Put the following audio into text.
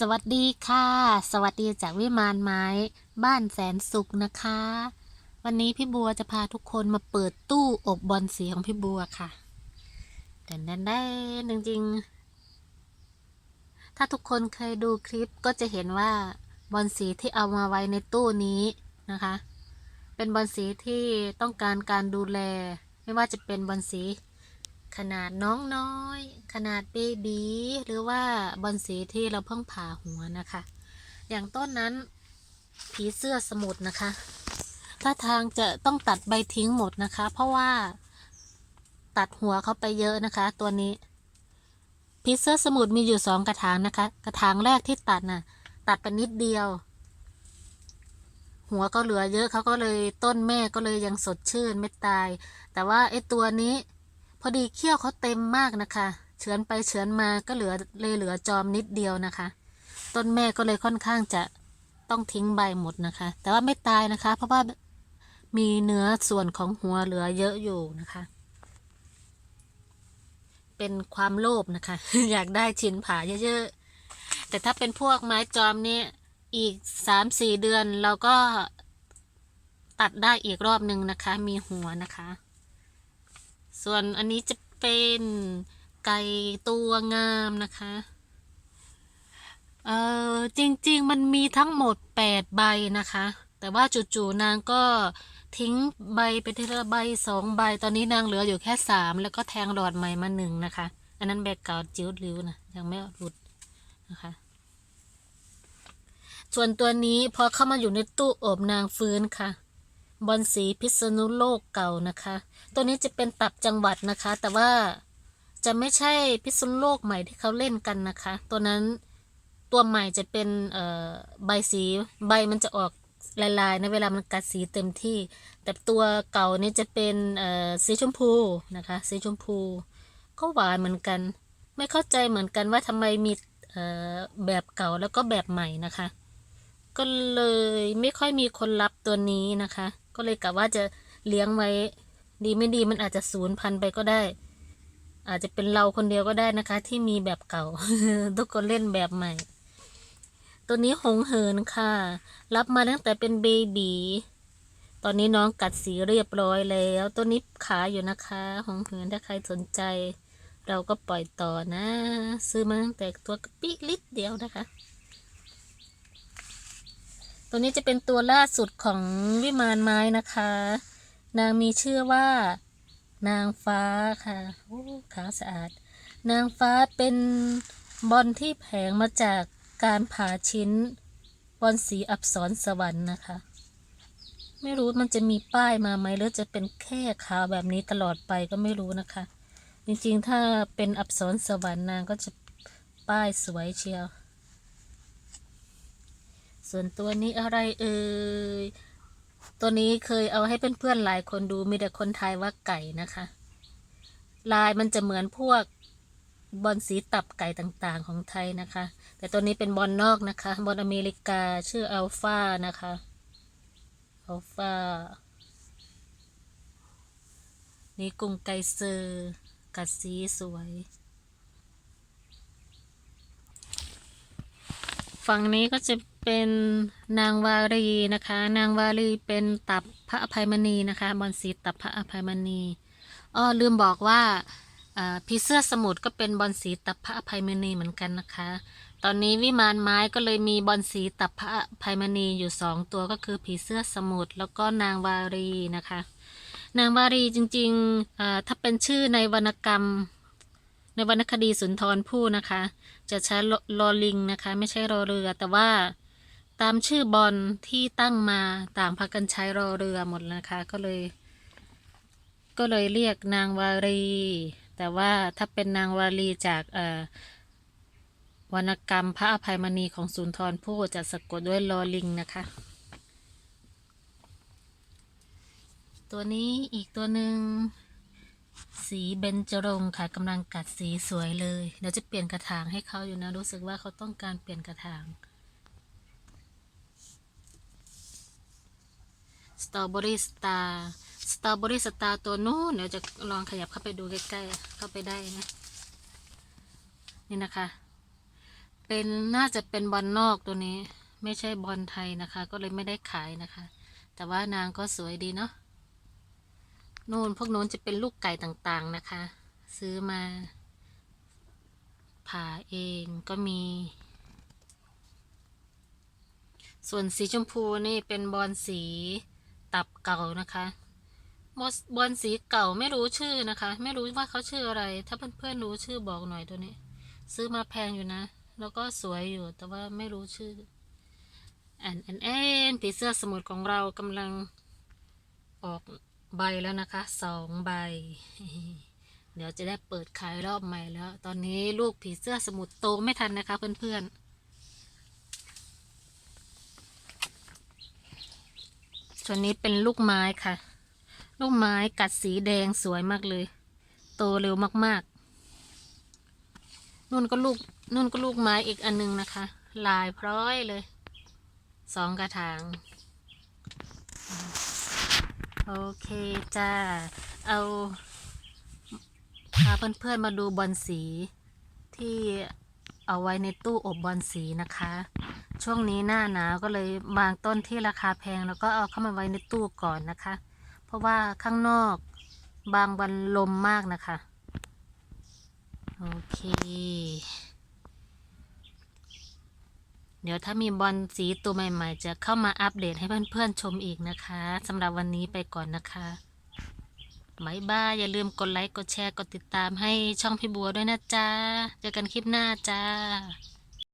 สวัสดีค่ะ สวัสดีจากวิมานไม้ บ้านแสนสุขนะคะ วันนี้พี่บัวจะพาทุกคนมาเปิดตู้อบบอลสีของพี่บัวค่ะแต่นั้นได้จริงๆถ้าทุกคนเคยดูคลิปก็จะเห็นว่าบอลสีที่เอามาไว้ในตู้นี้นะคะ เป็นบอลสีที่ต้องการการดูแล ไม่ว่าจะเป็นบอลสี ขนาดน้องน้อย ขนาดเบบีหรือว่าบอลสีที่เราเพิ่งผ่าหัวนะคะ อย่างต้นนั้นผีเสื้อสมุทรนะคะถ้าทางจะต้องตัดใบทิ้งหมดนะคะ เพราะว่าตัดหัวเขาไปเยอะนะคะ ตัวนี้ผีเสื้อสมุทรมีอยู่สองกระถางนะคะ กระถางแรกที่ตัดน่ะ ตัดไปนิดเดียว หัวก็เหลือเยอะเขาก็เลยต้นแม่ก็เลยยังสดชื่นไม่ตาย แต่ว่าไอ้ตัวนี้ พอดีเขี้ยวเขาเต็มมากนะคะ เฉือนไปเฉือนมาก็เหลือเลยเหลือจอมนิดเดียวนะคะ ต้นแม่ก็เลยค่อนข้างจะต้องทิ้งใบหมดนะคะ แต่ว่าไม่ตายนะคะ เพราะว่ามีเนื้อส่วนของหัวเหลือเยอะอยู่นะคะ เป็นความโลภนะคะ อยากได้ชิ้นผาเยอะๆ แต่ถ้าเป็นพวกไม้จอมนี่อีกสามสี่เดือนเราก็ตัดได้อีกรอบหนึ่งนะคะ มีหัวนะคะ ส่วนอันนี้จะเป็นไก่ตัวงามนะคะ เออจริง ๆ มันมีทั้งหมดแปดใบนะคะ แต่ว่าจู่ๆนางก็ทิ้งใบไปทีละใบสองใบ ตอนนี้นางเหลืออยู่แค่สามแล้วก็แทงหลอดใหม่มาหนึ่งนะคะ อันนั้นแบกเก่าจิ้วริ้วนะยังไม่หลุดนะคะ ส่วนตัวนี้พอเข้ามาอยู่ในตู้อบนางฟื้นค่ะ บอลสีพิษณุโลกเก่านะคะ ตัวนี้จะเป็นตับจังหวัดนะคะ แต่ว่าจะไม่ใช่พิษณุโลกใหม่ที่เขาเล่นกันนะคะ ตัวนั้นตัวใหม่จะเป็นใบสีใบมันจะออกลายๆในเวลามันกัดสีเต็มที่ แต่ตัวเก่านี่จะเป็นสีชมพูนะคะ สีชมพูก็หวานเหมือนกัน ไม่เข้าใจเหมือนกันว่าทำไมมีแบบเก่าแล้วก็แบบใหม่นะคะ ก็เลยไม่ค่อยมีคนรับตัวนี้นะคะ ก็เลยกะว่าจะเลี้ยงไว้ ดีไม่ดีมันอาจจะสูญพันธ์ไปก็ได้ อาจจะเป็นเราคนเดียวก็ได้นะคะ ที่มีแบบเก่า ทุกคนเล่นแบบใหม่ ตัวนี้หงเหินค่ะ รับมาตั้งแต่เป็นเบบีตอนนี้น้องกัดสีเรียบร้อยแล้ว ตัวนี้ขายอยู่นะคะหงเหินถ้าใครสนใจ เราก็ปล่อยต่อนะ ซื้อมาตั้งแต่ตัวกระปิลิตรเดียวนะคะ ตัวนี้จะเป็นตัวล่าสุดของวิมานไม้นะคะ นางมีชื่อว่า นางฟ้าค่ะโอ้ขาวสะอาด นางฟ้าเป็นบอลที่แผงมาจากการผ่าชิ้นบอลสีอับสรสวรรค์นะคะ ไม่รู้มันจะมีป้ายมาไหมหรือจะเป็นแค่ขาวแบบนี้ตลอดไปก็ไม่รู้นะคะ จริงๆถ้าเป็นอับสรสวรรค์นางก็จะป้ายสวยเชียว ส่วนตัวนี้อะไรเอ่ย ตัวนี้เคยเอาให้เพื่อนๆหลายคนดูมีแต่คนทายว่าไก่นะคะ ลายมันจะเหมือนพวกบอลสีตับไก่ต่างๆของไทยนะคะ แต่ตัวนี้เป็นบอลนอกนะคะ บอลอเมริกาชื่ออัลฟานะคะอัลฟานี่กรุงไกเซอร์กัดสีสวยฝั่งนี้ก็จะ เป็นนางวารีนะคะ นางวารีเป็นตับพระอภัยมณีนะคะบอลสีตับพระอภัยมณีอ้อลืมบอกว่าผีเสื้อสมุทรก็เป็นบอลสีตับพระอภัยมณีเหมือนกันนะคะ ตอนนี้วิมานไม้ก็เลยมีบอลสีตับพระอภัยมณีอยู่สองตัวก็คือผีเสื้อสมุทรแล้วก็นางวารีนะคะ นางวารีจริงๆถ้าเป็นชื่อในวรรณกรรม ในวรรณคดีสุนทรภู่นะคะ จะใช้ลลอลิงนะคะ ไม่ใช่รอเรือแต่ว่า ตามชื่อบอลที่ตั้งมาต่างพากันใช้รอเรือหมดนะคะ ก็เลย ก็เลยเรียกนางวารี แต่ว่าถ้าเป็นนางวารีจากวรรณกรรมพระอภัยมณีของสุนทรภู่จะสะกดด้วยลอลิงนะคะ ตัวนี้อีกตัวหนึ่งสีเบญจรงค์ค่ะกำลังกัดสีสวยเลย เดี๋ยวจะเปลี่ยนกระถางให้เขาอยู่นะ รู้สึกว่าเขาต้องการเปลี่ยนกระถาง สตรอเบอรี่สตาร์สตรอเบอรี่สตาร์ตัวนู้นเดี๋ยวจะลองขยับเข้าไปดูใกล้ๆ เข้าไปได้นะ นี่นะคะ เป็นน่าจะเป็นบอลนอกตัวนี้ ไม่ใช่บอลไทยนะคะ ก็เลยไม่ได้ขายนะคะ แต่ว่านางก็สวยดีเนาะนู่นพวกนู้นจะเป็นลูกไก่ต่างๆนะคะ ซื้อมาผ่าเองก็มี ส่วนสีชมพูนี่เป็นบอลสี ตับเก่านะคะบอลบอลสีเก่าไม่รู้ชื่อนะคะ ไม่รู้ว่าเขาชื่ออะไร ถ้าเพื่อนๆรู้ชื่อบอกหน่อยตัวนี้ ซื้อมาแพงอยู่นะ แล้วก็สวยอยู่แต่ว่าไม่รู้ชื่อแอนแอนแอนผีเสื้อสมุทรของเรากำลังออกใบแล้วนะคะสองใบ เดี๋ยวจะได้เปิดขายรอบใหม่แล้ว ตอนนี้ลูกผีเสื้อสมุทรโตไม่ทันนะคะเพื่อนๆ ส่วนนี้เป็นลูกไม้ค่ะ ลูกไม้กัดสีแดงสวยมากเลย โตเร็วมากๆนุ่นก็ลูกนุ่นก็ลูกไม้อีกอันนึงนะคะ ลายพร้อยเลย สองกระถาง โอเคจ้า เอาพาเพื่อนๆมาดูบอลสีที่ เอาไว้ในตู้อบบอลสีนะคะ ช่วงนี้หน้าหนาวก็เลยบางต้นที่ราคาแพงแล้วก็เอาเข้ามาไว้ในตู้ก่อนนะคะ เพราะว่าข้างนอกบางวันลมมากนะคะ โอเค เดี๋ยวถ้ามีบอลสีตัวใหม่ ๆ จะเข้ามาอัปเดตให้เพื่อนๆชมอีกนะคะสำหรับวันนี้ไปก่อนนะคะ บายบ้าอย่าลืมกดไลค์ กดแชร์ กดติดตามให้ช่องพี่บัวด้วยนะจ๊ะ เจอกันคลิปหน้าจ้า